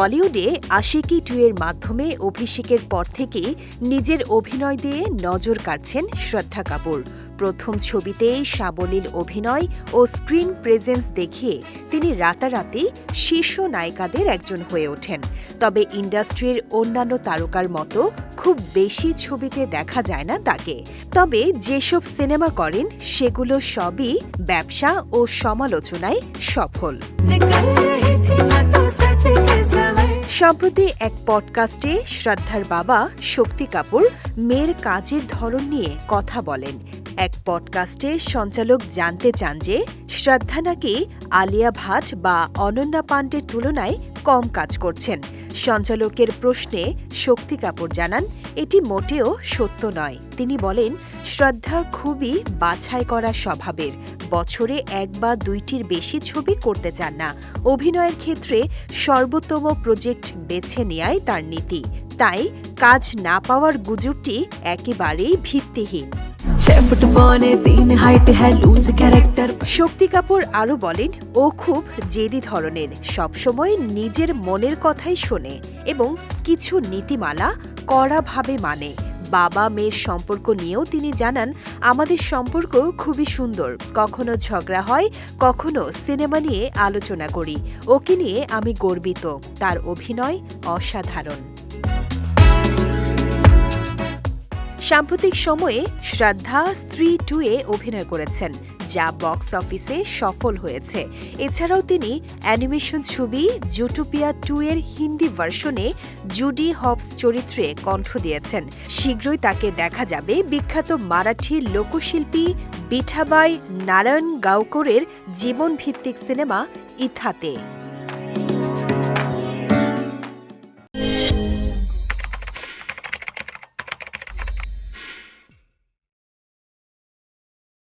বলিউডে আশিকি টু এর মাধ্যমে অভিষেকের পর থেকেই নিজের অভিনয় দিয়ে নজর কাড়ছেন শ্রদ্ধা কাপুর। প্রথম ছবিতেই সাবলীল অভিনয় ও স্ক্রিন প্রেজেন্স দেখিয়ে তিনি রাতারাতি শীর্ষ নায়িকাদের একজন হয়ে ওঠেন। তবে ইন্ডাস্ট্রির অন্যান্য তারকার মতো খুব বেশি ছবিতে দেখা যায় না তাকে। তবে যেসব সিনেমা করেন, সেগুলো সবই ব্যবসা ও সমালোচনায় সফল। সম্প্রতি এক পডকাস্টে শ্রদ্ধার বাবা শক্তি কাপুর মেয়ের কাজের ধরন নিয়ে কথা বলেন। এক পডকাস্টে সঞ্চালক জানতে চান যে শ্রদ্ধা নাকি আলিয়া ভাট বা অনন্যা পাণ্ডের তুলনায় কম কাজ করছেন। সঞ্চালকের প্রশ্নে শক্তি কাপুর জানান, এটি মোটেও সত্য নয়। তিনি বলেন, শ্রদ্ধা খুবই বাছাই করা স্বভাবের। বছরে এক বা দুইটির বেশি ছবি করতে চান না। অভিনয়ের ক্ষেত্রে সর্বোত্তম প্রজেক্ট বেছে নেয়াই তার নীতি। তাই কাজ না পাওয়ার গুজবটি একেবারেই ভিত্তিহীন। হাইট ক্যারেক্টার শক্তি কাপুর আরও বলেন, ও খুব জেদি ধরনের, সবসময় নিজের মনের কথাই শোনে এবং কিছু নীতিমালা কড়াভাবে মানে। বাবা মেয়ের সম্পর্ক নিয়েও তিনি জানান, আমাদের সম্পর্ক খুবই সুন্দর, কখনো ঝগড়া হয়, কখনো সিনেমা নিয়ে আলোচনা করি। ওকে নিয়ে আমি গর্বিত, তার অভিনয় অসাধারণ। সাম্প্রতিক সময়ে শ্রদ্ধা স্ত্রী টু এ অভিনয় করেছেন, যা বক্স অফিসে সফল হয়েছে। এছাড়াও তিনি অ্যানিমেশন ছবি জুটোপিয়া টু এর হিন্দি ভার্সনে জুডি হবস চরিত্রে কণ্ঠ দিয়েছেন। শীঘ্রই তাকে দেখা যাবে বিখ্যাত মারাঠি লোকশিল্পী বিঠাবাই নারায়ণ গাওকরের জীবনভিত্তিক সিনেমা ইথাতে।